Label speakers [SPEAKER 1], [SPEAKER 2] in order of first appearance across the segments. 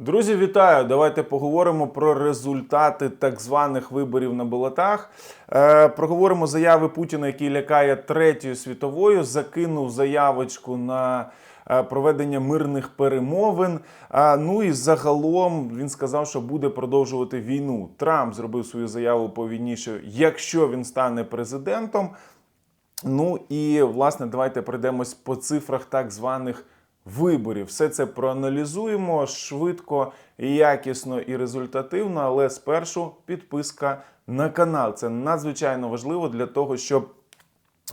[SPEAKER 1] Друзі, вітаю! Давайте поговоримо про результати так званих виборів на болотах. Е, проговоримо заяви Путіна, який лякає третьою світовою, закинув заявочку на е, проведення мирних перемовин. А, ну і загалом він сказав, що буде продовжувати війну. Трамп зробив свою заяву по війні, що якщо він стане президентом. Ну і власне давайте пройдемось по цифрах так званих виборів. Все це проаналізуємо швидко, якісно і результативно. Але спершу підписка на канал. Це надзвичайно важливо для того, щоб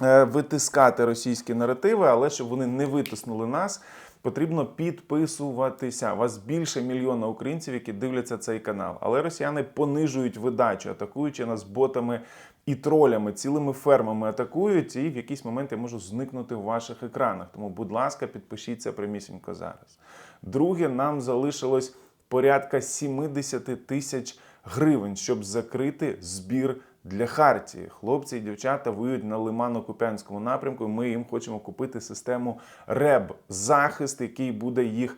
[SPEAKER 1] е, витискати російські наративи, але щоб вони не витиснули нас. Потрібно підписуватися. У вас більше мільйона українців, які дивляться цей канал. Але росіяни понижують видачу, атакуючи нас ботами і тролями, цілими фермами атакують, і в якийсь момент я можу зникнути в ваших екранах. Тому, будь ласка, підпишіться прямісінько зараз. Друге, нам залишилось порядка 70 тисяч гривень, щоб закрити збір для Хартії. Хлопці і дівчата воюють на Лимано-Куп'янському напрямку. і Ми їм хочемо купити систему РЕБ захист, який буде їх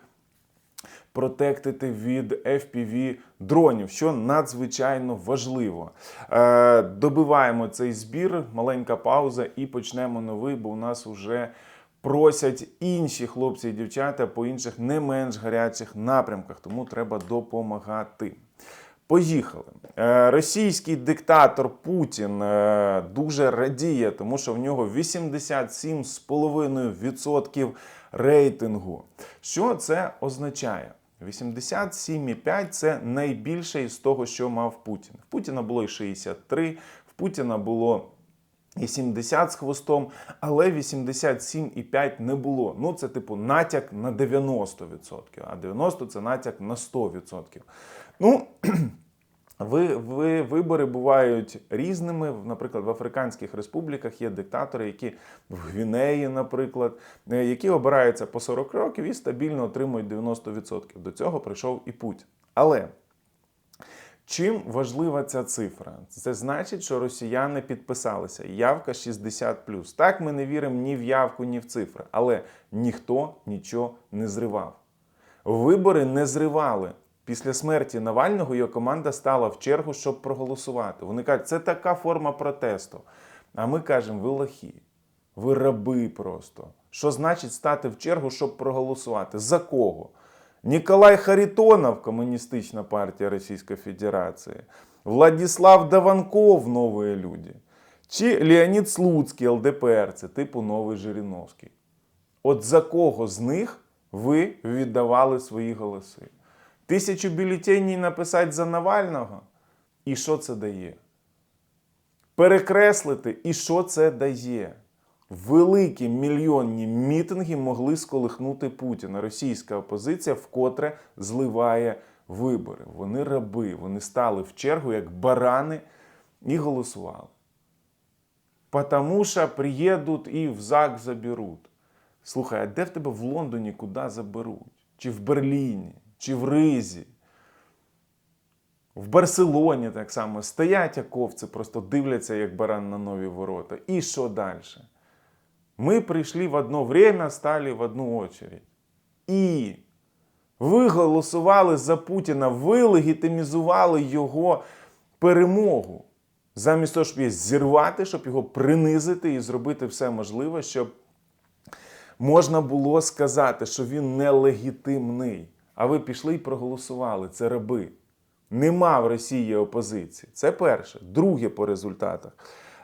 [SPEAKER 1] протектити від FPV дронів, що надзвичайно важливо. Е, добиваємо цей збір, маленька пауза, і почнемо новий, бо у нас вже просять інші хлопці і дівчата по інших не менш гарячих напрямках, тому треба допомагати. Поїхали. Е, Російський диктатор Путін е, дуже радіє, тому що в нього 87,5% рейтингу. Що це означає? 87,5 це найбільше із того, що мав Путін. В Путіна було і 63, в Путіна було і 70 з хвостом, але 87,5 не було. Ну, це типу натяк на 90%, а 90 це натяк на 100%. Ну, ви, ви, вибори бувають різними. Наприклад, в Африканських республіках є диктатори, які в Гвінеї, наприклад, е, які обираються по 40 років і стабільно отримують 90%. До цього прийшов і Путін. Але чим важлива ця цифра? Це значить, що росіяни підписалися. Явка 60+. Так, ми не віримо ні в явку, ні в цифри, але ніхто нічого не зривав. Вибори не зривали. Після смерті Навального його команда стала в чергу, щоб проголосувати. Вони кажуть, це така форма протесту. А ми кажемо, ви лохи, ви раби просто. Що значить стати в чергу, щоб проголосувати? За кого? Ніколай Харитонов, Комуністична партія Російської Федерації, Владислав Даванков, Нові люди, чи Леонід Слуцький, ЛДПР, це типу Новий Жириновський. От за кого з них ви віддавали свої голоси? Тисячу бюлетенів написати за Навального? І що це дає? Перекреслити, і що це дає? Великі мільйонні мітинги могли сколихнути Путіна. Російська опозиція вкотре зливає вибори. Вони раби, вони стали в чергу як барани і голосували. Потому що приїдуть і в ЗАГ заберуть. Слухай, а де в тебе в Лондоні куди заберуть? Чи в Берліні, чи в Ризі? В Барселоні так само стоять як овці, просто дивляться, як баран на нові ворота. І що далі? Ми прийшли в одно время, стали в одну очередь. І ви голосували за Путіна, ви легітимізували його перемогу. Замість того, щоб її зірвати, щоб його принизити і зробити все можливе, щоб можна було сказати, що він нелегітимний. А ви пішли і проголосували. Це раби. Нема в Росії опозиції. Це перше. Друге по результатах.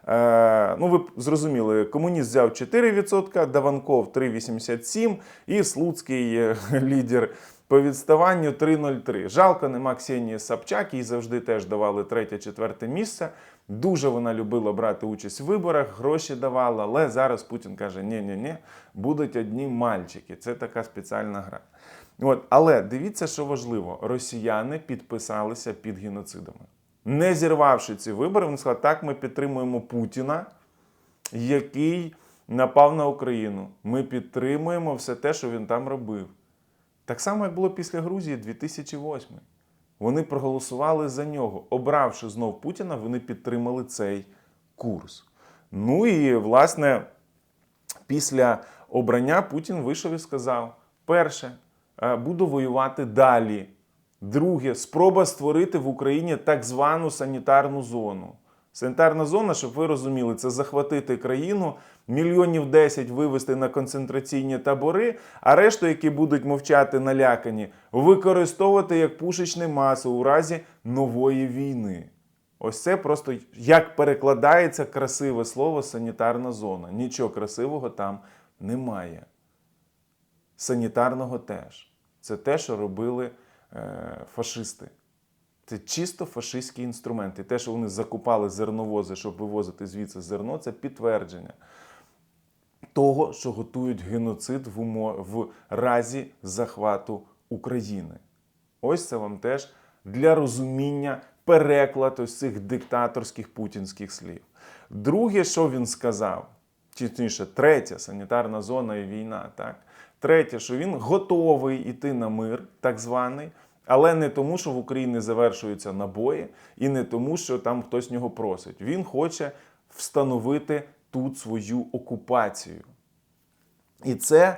[SPEAKER 1] Е, ну, ви зрозуміли, комуніст взяв 4%, Даванков 3,87% і Слуцький е, лідер по відставанню 3,03. Жалко, нема Ксенії Собчак, їй завжди теж давали третє-четверте місце. Дуже вона любила брати участь в виборах, гроші давала, але зараз Путін каже: ні-ні-ні, будуть одні мальчики. Це така спеціальна гра. От, але дивіться, що важливо: росіяни підписалися під геноцидами. Не зірвавши ці вибори, вони сказали, так, ми підтримуємо Путіна, який напав на Україну. Ми підтримуємо все те, що він там робив. Так само, як було після Грузії 2008. Вони проголосували за нього. Обравши знов Путіна, вони підтримали цей курс. Ну і, власне, після обрання Путін вийшов і сказав: перше, буду воювати далі Друге, спроба створити в Україні так звану санітарну зону. Санітарна зона, щоб ви розуміли, це захватити країну, мільйонів 10 вивести на концентраційні табори, а решту, які будуть мовчати налякані, використовувати як пушечне масо у разі нової війни. Ось це просто як перекладається красиве слово санітарна зона. Нічого красивого там немає. Санітарного теж. Це те, що робили е, фашисти. Це чисто фашистські інструменти. Те, що вони закупали зерновози, щоб вивозити звідси зерно, це підтвердження того, що готують геноцид в, умо... в разі захвату України. Ось це вам теж для розуміння переклад ось цих диктаторських путінських слів. Друге, що він сказав, точніше, третя санітарна зона і війна. Так? Третє, що він готовий йти на мир, так званий, але не тому, що в Україні завершуються набої, і не тому, що там хтось нього просить. Він хоче встановити тут свою окупацію. І це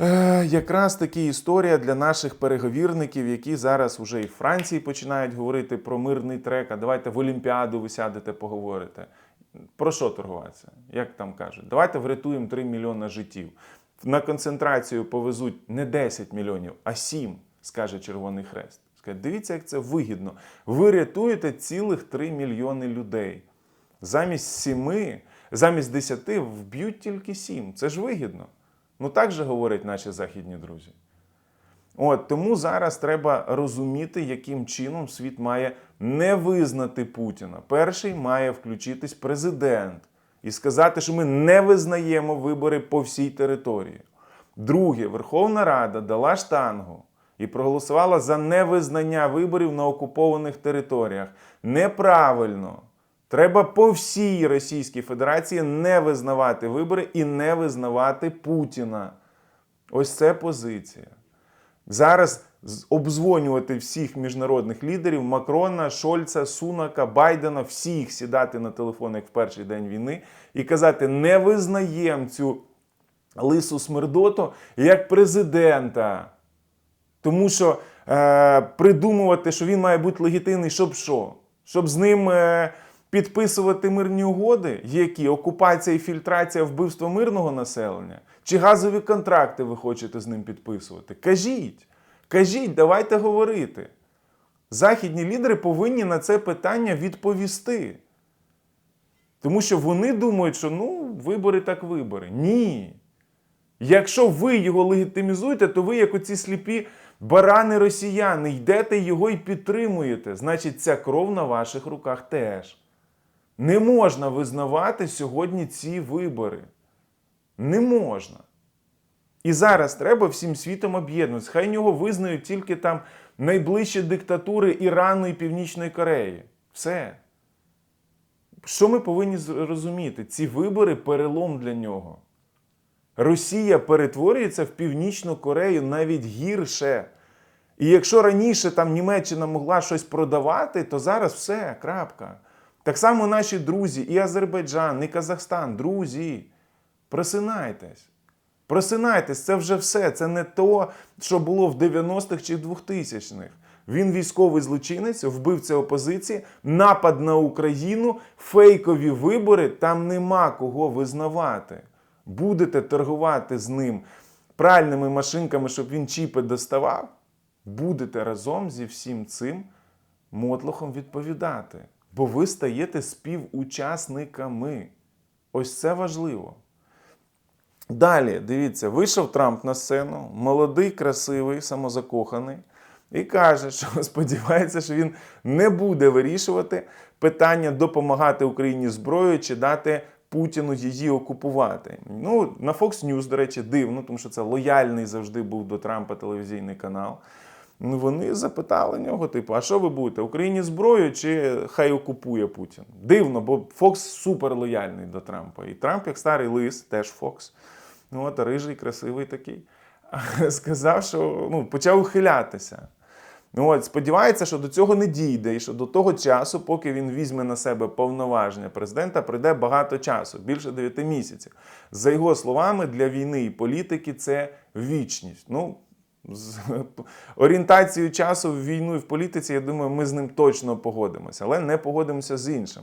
[SPEAKER 1] е, якраз таки історія для наших переговірників, які зараз уже і в Франції починають говорити про мирний трек. А давайте в Олімпіаду ви сядете, поговорите. Про що торгуватися? Як там кажуть? Давайте врятуємо 3 мільйони життів. На концентрацію повезуть не 10 мільйонів, а 7, скаже Червоний Хрест. Скаже, дивіться, як це вигідно. Ви рятуєте цілих 3 мільйони людей. Замість 7, замість 10 вб'ють тільки 7. Це ж вигідно. Ну так же говорять наші західні друзі. От тому зараз треба розуміти, яким чином світ має не визнати Путіна. Перший має включитись президент і сказати, що ми не визнаємо вибори по всій території. Друге, Верховна Рада дала штангу і проголосувала за невизнання виборів на окупованих територіях. Неправильно. Треба по всій Російській Федерації не визнавати вибори і не визнавати Путіна. Ось це позиція. Зараз обдзвонювати всіх міжнародних лідерів Макрона, Шольца, Сунака, Байдена, всіх сідати на телефон, як в перший день війни, і казати: не визнаємо цю лису смердоту як президента. Тому що е, придумувати, що він має бути легітимний, щоб що? Щоб з ним е, підписувати мирні угоди, які окупація і фільтрація вбивства мирного населення, чи газові контракти ви хочете з ним підписувати? Кажіть, кажіть, давайте говорити. Західні лідери повинні на це питання відповісти. Тому що вони думають, що ну, вибори так вибори. Ні. Якщо ви його легітимізуєте, то ви, як оці сліпі барани росіяни, йдете його і підтримуєте. Значить, ця кров на ваших руках теж. Не можна визнавати сьогодні ці вибори. Не можна. І зараз треба всім світом об'єднуватися. Хай нього визнають тільки там найближчі диктатури Ірану і Північної Кореї. Все. Що ми повинні зрозуміти? Ці вибори перелом для нього. Росія перетворюється в Північну Корею навіть гірше. І якщо раніше там Німеччина могла щось продавати, то зараз все, крапка. Так само наші друзі, і Азербайджан, і Казахстан, друзі, просинайтесь. Просинайтесь, це вже все. Це не то, що було в 90-х чи 2000-х. Він військовий злочинець, вбивця опозиції, напад на Україну, фейкові вибори, там нема кого визнавати. Будете торгувати з ним пральними машинками, щоб він чіпи доставав, будете разом зі всім цим мотлохом відповідати. Бо ви стаєте співучасниками. Ось це важливо. Далі, дивіться, вийшов Трамп на сцену, молодий, красивий, самозакоханий, і каже, що сподівається, що він не буде вирішувати питання допомагати Україні зброєю чи дати Путіну її окупувати. Ну, на Fox News, до речі, дивно, тому що це лояльний завжди був до Трампа телевізійний канал. Ну, вони запитали нього, типу, а що ви будете? Україні зброю чи хай окупує Путін? Дивно, бо Фокс супер лояльний до Трампа. І Трамп, як старий лис, теж Фокс. Ну, от рижий, красивий такий. Сказав, що ну, почав ухилятися. Ну, от, сподівається, що до цього не дійде, і що до того часу, поки він візьме на себе повноваження президента, пройде багато часу, більше 9 місяців. За його словами, для війни і політики це вічність. Ну, З орієнтацією часу в війну і в політиці, я думаю, ми з ним точно погодимося, але не погодимося з іншим.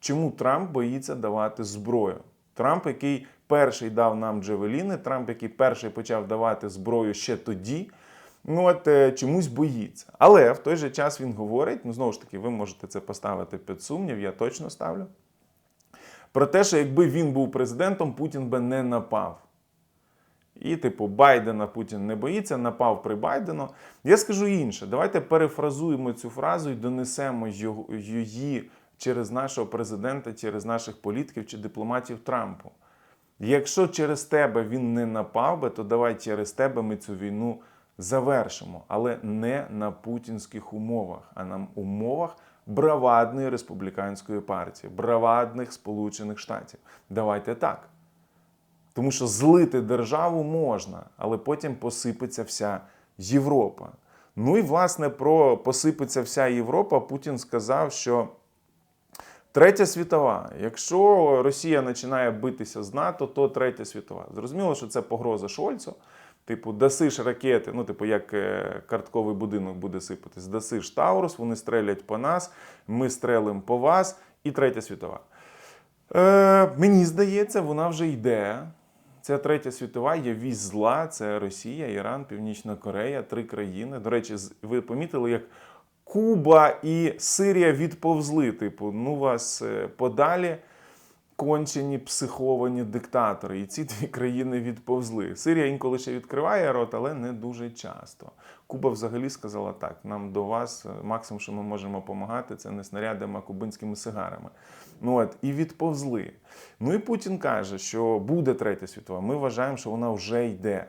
[SPEAKER 1] Чому Трамп боїться давати зброю? Трамп, який перший дав нам Джевеліни, Трамп, який перший почав давати зброю ще тоді, ну от е, чомусь боїться. Але в той же час він говорить: ну знову ж таки, ви можете це поставити під сумнів, я точно ставлю. Про те, що якби він був президентом, Путін би не напав. І, типу, Байдена Путін не боїться, напав при Байдену. Я скажу інше. Давайте перефразуємо цю фразу і донесемо її через нашого президента, через наших політиків чи дипломатів Трампу. Якщо через тебе він не напав би, то давай через тебе ми цю війну завершимо, але не на путінських умовах, а на умовах бравадної республіканської партії, бравадних Сполучених Штатів. Давайте так. Тому що злити державу можна, але потім посипеться вся Європа. Ну і власне про посипеться вся Європа Путін сказав, що третя світова, якщо Росія починає битися з НАТО, то третя світова. Зрозуміло, що це погроза Шольцу. Типу, дасиш ракети, ну, типу, як е, картковий будинок буде сипатись, дасиш Таурус, вони стрелять по нас, ми стрелимо по вас, і третя світова. Е, мені здається, вона вже йде. Ця третя світова є вісь зла. Це Росія, Іран, Північна Корея, три країни. До речі, ви помітили, як Куба і Сирія відповзли. Типу, ну вас е, подалі кончені психовані диктатори. І ці дві країни відповзли. Сирія інколи ще відкриває рот, але не дуже часто. Куба взагалі сказала так: нам до вас е, максимум, що ми можемо допомагати, це не снарядами, а кубинськими сигарами. Ну от і відповзли. Ну і Путін каже, що буде третя світова. Ми вважаємо, що вона вже йде.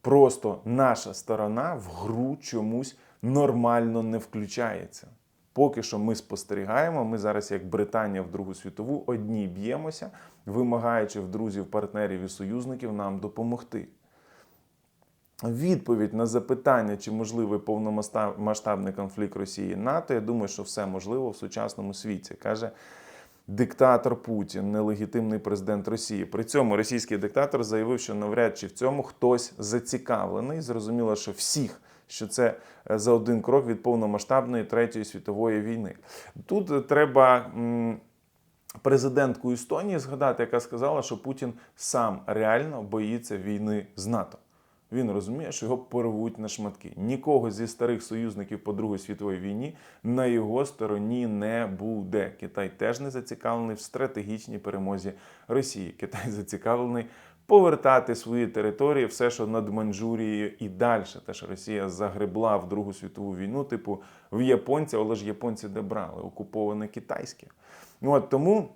[SPEAKER 1] Просто наша сторона в гру чомусь нормально не включається. Поки що ми спостерігаємо. Ми зараз, як Британія в Другу світову, одні б'ємося, вимагаючи в друзів, партнерів і союзників нам допомогти. Відповідь на запитання, чи можливий повномасштабний конфлікт Росії НАТО, я думаю, що все можливо в сучасному світі, каже диктатор Путін, нелегітимний президент Росії. При цьому російський диктатор заявив, що навряд чи в цьому хтось зацікавлений. Зрозуміло, що всіх, що це е, за один крок від повномасштабної третьої світової війни. Тут е, треба. Президентку Естонії згадати, яка сказала, що Путін сам реально боїться війни з НАТО. Він розуміє, що його порвуть на шматки. Нікого зі старих союзників по Другій світовій війні на його стороні не буде. Китай теж не зацікавлений в стратегічній перемозі Росії. Китай зацікавлений повертати свої території, все, що над Маньчжурією і далі. Те, що Росія загребла в Другу світову війну, типу в японців, але ж японці де брали, окуповане китайське. Ну от тому.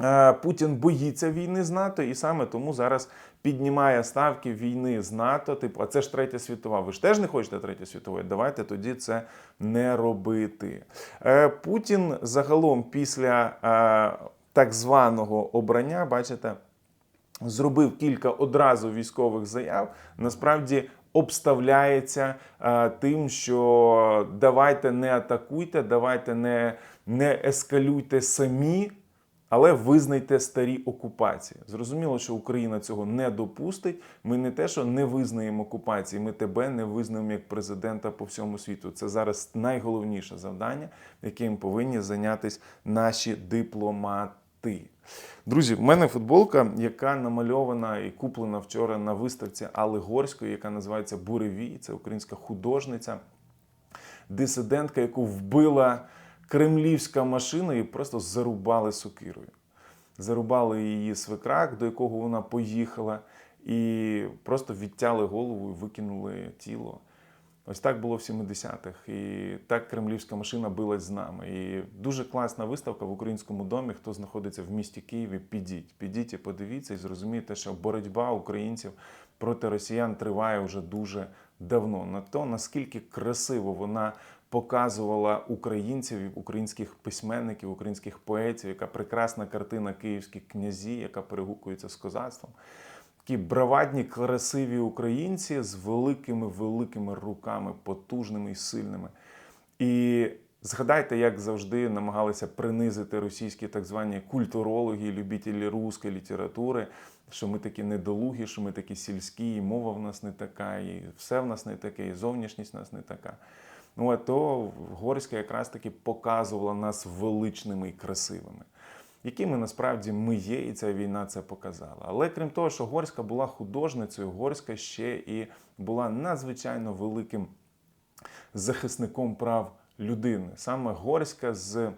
[SPEAKER 1] Е, Путін боїться війни з НАТО, і саме тому зараз піднімає ставки війни з НАТО. Типу, а це ж третя світова. Ви ж теж не хочете третьої світової? Давайте тоді це не робити. Е, Путін загалом після е, так званого обрання, бачите, зробив кілька одразу військових заяв. Насправді обставляється е, тим, що давайте не атакуйте, давайте не, не ескалюйте самі. Але визнайте старі окупації. Зрозуміло, що Україна цього не допустить. Ми не те, що не визнаємо окупації, ми тебе не визнаємо як президента по всьому світу. Це зараз найголовніше завдання, яким повинні зайнятися наші дипломати. Друзі, в мене футболка, яка намальована і куплена вчора на виставці Алли Горської, яка називається Буревій. Це українська художниця, дисидентка, яку вбила кремлівська машина і просто зарубали сокирою. Зарубали її свекрак, до якого вона поїхала, і просто відтяли голову і викинули тіло. Ось так було в 70-х. І так кремлівська машина билась з нами. І дуже класна виставка в українському домі. Хто знаходиться в місті Києві, підіть. Підіть і подивіться, і зрозумієте, що боротьба українців проти росіян триває вже дуже давно. На то, наскільки красиво вона показувала українців, українських письменників, українських поетів, яка прекрасна картина Київські князі, яка перегукується з козацтвом. Такі бравадні, красиві українці з великими великими руками, потужними і сильними. І Згадайте, як завжди намагалися принизити російські так звані культурологи, любителі русської літератури, що ми такі недолугі, що ми такі сільські, і мова в нас не така, і все в нас не таке, і зовнішність в нас не така. Ну, а то Горська якраз таки показувала нас величними і красивими, якими насправді ми є, і ця війна це показала. Але крім того, що Горська була художницею, Горська ще і була надзвичайно великим захисником прав людини. Саме Горська з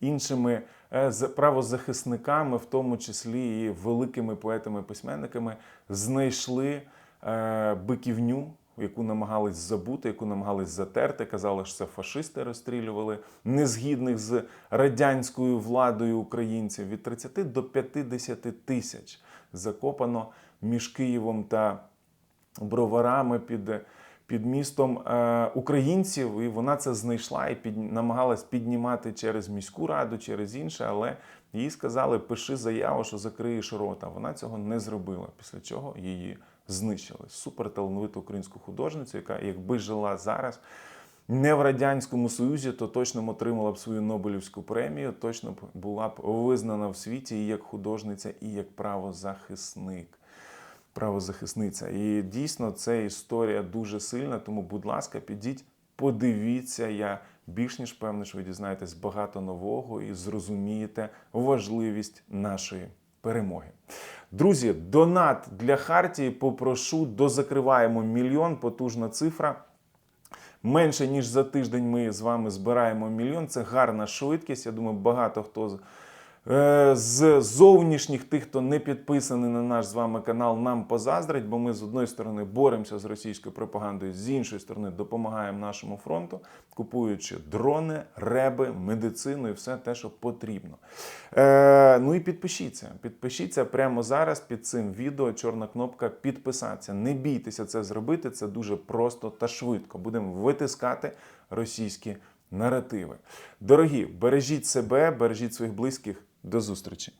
[SPEAKER 1] іншими е, з правозахисниками, в тому числі і великими поетами-письменниками, знайшли е, биківню, яку намагались забути, яку намагались затерти. Казали, що це фашисти розстрілювали незгідних з радянською владою українців. Від 30 до 50 тисяч закопано між Києвом та броварами під, під містом е, українців, і вона це знайшла і під, намагалась піднімати через міську раду, через інше, але їй сказали, пиши заяву, що закриєш рота. Вона цього не зробила, після чого її знищили. Суперталановиту українську художницю, яка, якби жила зараз. Не в радянському союзі, то точно отримала б свою Нобелівську премію, точно б була б визнана в світі і як художниця, і як правозахисник правозахисниця. І дійсно це історія дуже сильна. Тому, будь ласка, підіть, подивіться. Я більш ніж певний, що ви дізнаєтесь багато нового і зрозумієте важливість нашої перемоги. Друзі, донат для Хартії попрошу дозакриваємо мільйон, потужна цифра. Менше ніж за тиждень ми з вами збираємо мільйон. Це гарна швидкість. Я думаю, багато хто з зовнішніх тих, хто не підписаний на наш з вами канал, нам позаздрить, бо ми з одної сторони боремося з російською пропагандою, з іншої сторони допомагаємо нашому фронту, купуючи дрони, реби, медицину і все те, що потрібно. Е, ну і підпишіться. Підпишіться прямо зараз під цим відео. Чорна кнопка підписатися. Не бійтеся це зробити. Це дуже просто та швидко. Будемо витискати російські наративи. Дорогі, бережіть себе, бережіть своїх близьких. До зустрічі!